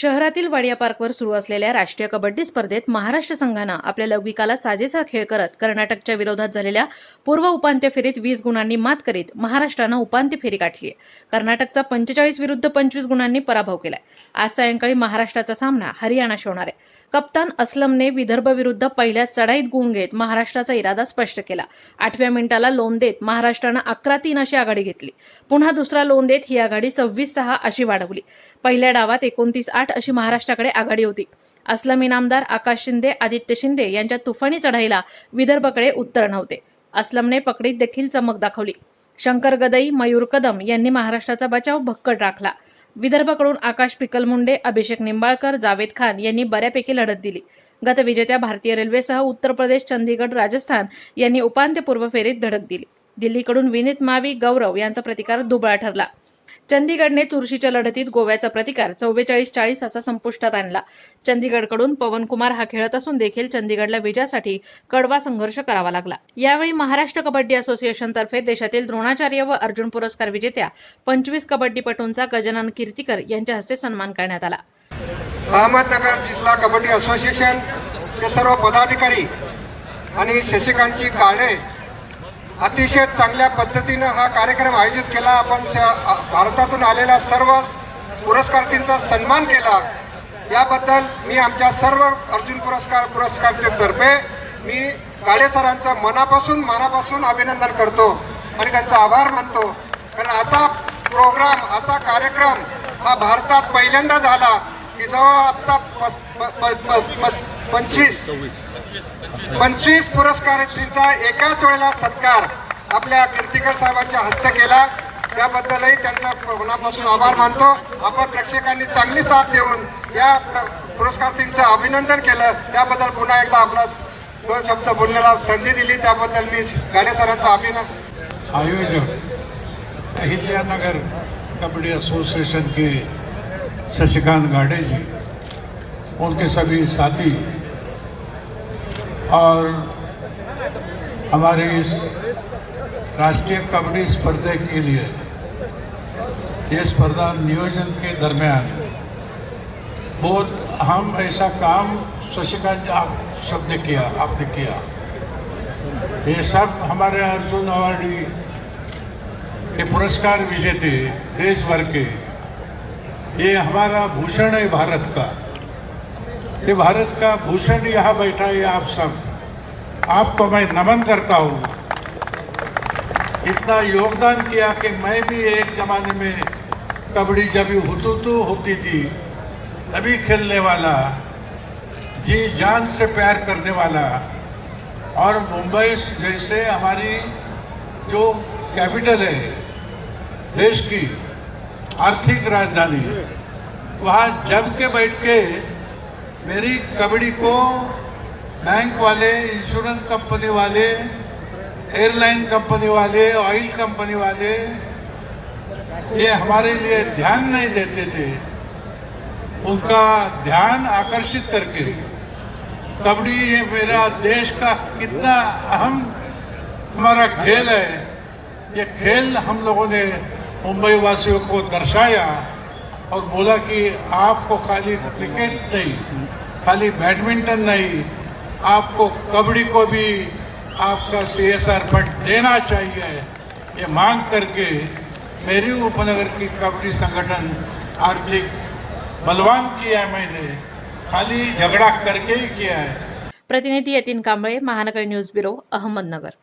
शहरातील वाडिया पार्कवर सुरू असलेल्या राष्ट्रीय कबड्डी स्पर्धेत महाराष्ट्र संघानं आपल्या लौकिकाला साजेसा खेळ करत कर्नाटकच्या विरोधात झालेल्या पूर्व उपांत्य फेरीत वीस गुणांनी मात करीत महाराष्ट्रानं उपांत्य फेरी गाठली. आहे कर्नाटकचा पंचेचाळीस विरुद्ध पंचवीस गुणांनी पराभव केलाय. आज सायंकाळी महाराष्ट्राचा सामना हरियाणाशी होणार आहे. कप्तान असलमने विदर्भ विरुद्ध पहिल्या चढाईत गुण घेत महाराष्ट्राचा इरादा स्पष्ट केला. आठव्या मिनिटाला लोन देत महाराष्ट्रानं अकरा तीन अशी आघाडी घेतली. पुन्हा दुसरा लोन देत ही आघाडी सव्वीस सहा अशी वाढवली. पहिल्या डावात एकोणतीस आठ अशी महाराष्ट्राकडे आघाडी होती. असलम इनामदार आकाश शिंदे आदित्य शिंदे यांच्या तुफानी चढाईला विदर्भकडे उत्तर नव्हते. असलमने पकडीत देखील चमक दाखवली. शंकर गदई मयूर कदम यांनी महाराष्ट्राचा बचाव भक्कड राखला. विदर्भाकडून आकाश पिकलमुंडे अभिषेक निंबाळकर जावेद खान यांनी बऱ्यापैकी लढत दिली. गतविजेत्या भारतीय रेल्वेसह उत्तर प्रदेश चंदीगड राजस्थान यांनी उपांत्यपूर्व फेरीत धडक दिली. दिल्लीकडून विनीत मावी गौरव यांचा प्रतिकार दुबळा ठरला. चंदीगडने चुरशीच्या लढतीत गोव्याचा प्रतिकार चव्वेचाळीस चाळीस असा संपुष्टात आणला. चंदीगडकडून पवनकुमार हा खेळत असून देखील चंदीगडला विजयासाठी कडवा संघर्ष करावा लागला. यावेळी महाराष्ट्र कबड्डी असोसिएशनतर्फे देशातील द्रोणाचार्य व अर्जुन पुरस्कार विजेत्या पंचवीस कबड्डीपटूंचा गजानन कीर्तीकर यांच्या हस्ते सन्मान करण्यात आला. अहमदनगर जिल्हा कबड्डी असोसिएशन चे सर्व पदाधिकारी आणि शशिकांतची काळे अतिशय चांगल्या पद्धतीनं हा कार्यक्रम आयोजित केला. आपण भारतातून आलेल्या सर्व पुरस्कारार्थींचा सन्मान केला. याबद्दल मी आमच्या सर्व अर्जुन पुरस्कार पुरस्कारार्थीतर्फे मी काळे सरांचं मनापासून मनापासून अभिनंदन करतो आणि त्यांचा आभार मानतो. कारण असा प्रोग्राम असा कार्यक्रम हा भारतात पहिल्यांदा झाला की जवळ आता पंचवीस. पंचवीस पुरस्कारार्थींचा एकाच वेळेला सत्कार आपल्या कीर्तिकर साहेबांच्या हस्ते केला. त्याबद्दलही त्यांचा मनापासून आभार मानतो. आपण प्रेक्षकांनी चांगली साथ देऊन या प्र- पुरस्कारार्थींचं अभिनंदन केलं. त्याबद्दल पुन्हा एकदा आपला दोन शब्द बोलण्याला संधी दिली. त्याबद्दल मी गाडे सरांचं अभिनंदन आयोजक अहिल्यानगर कबड्डी एसोसिएशन के शशिकांत गाड़े जी उनके सभी साथी और हमारे इस राष्ट्रीय कबड्डी स्पर्धा के लिए, ये स्पर्धा नियोजन के दरमियान बहुत हम ऐसा काम शशिकांत आप सबने किया, आपने किया। ये सब हमारे अर्जुन अवार्डी ये पुरस्कार विजेते देश भर के, ये हमारा भूषण है भारत का। ये भारत का भूषण यहाँ बैठा है, आप सब। आपको मैं नमन करता हूँ। इतना योगदान किया कि मैं भी एक जमाने में कबड्डी जब हुतुतु होती थी, तभी खेलने वाला, जी जान से प्यार करने वाला। और मुंबई जैसे हमारी जो कैपिटल है, देश की आर्थिक राजधानी, वहाँ जम के बैठ के मेरी कबड्डी को बैंक वाले इंश्योरेंस कंपनी वाले एयरलाइन कंपनी वाले ऑयल कंपनी वाले, ये हमारे लिए ध्यान नहीं देते थे। उनका ध्यान आकर्षित करके कबड्डी ये मेरा देश का कितना अहम हमारा खेल है। ये खेल हम लोगों ने मुंबई वासियों को दर्शाया। और बोला कि आपको खाली क्रिकेट नहीं, खाली बैडमिंटन नहीं, आपको कबड्डी को भी आपका सी एस आर फंड देना चाहिए। ये मांग करके मेरी उपनगर की कबड्डी संगठन आर्थिक बलवान किया है मैंने, खाली झगड़ा करके ही किया है। प्रतिनिधि यतीन कांबळे, महानगर न्यूज़ ब्युरो, अहमदनगर।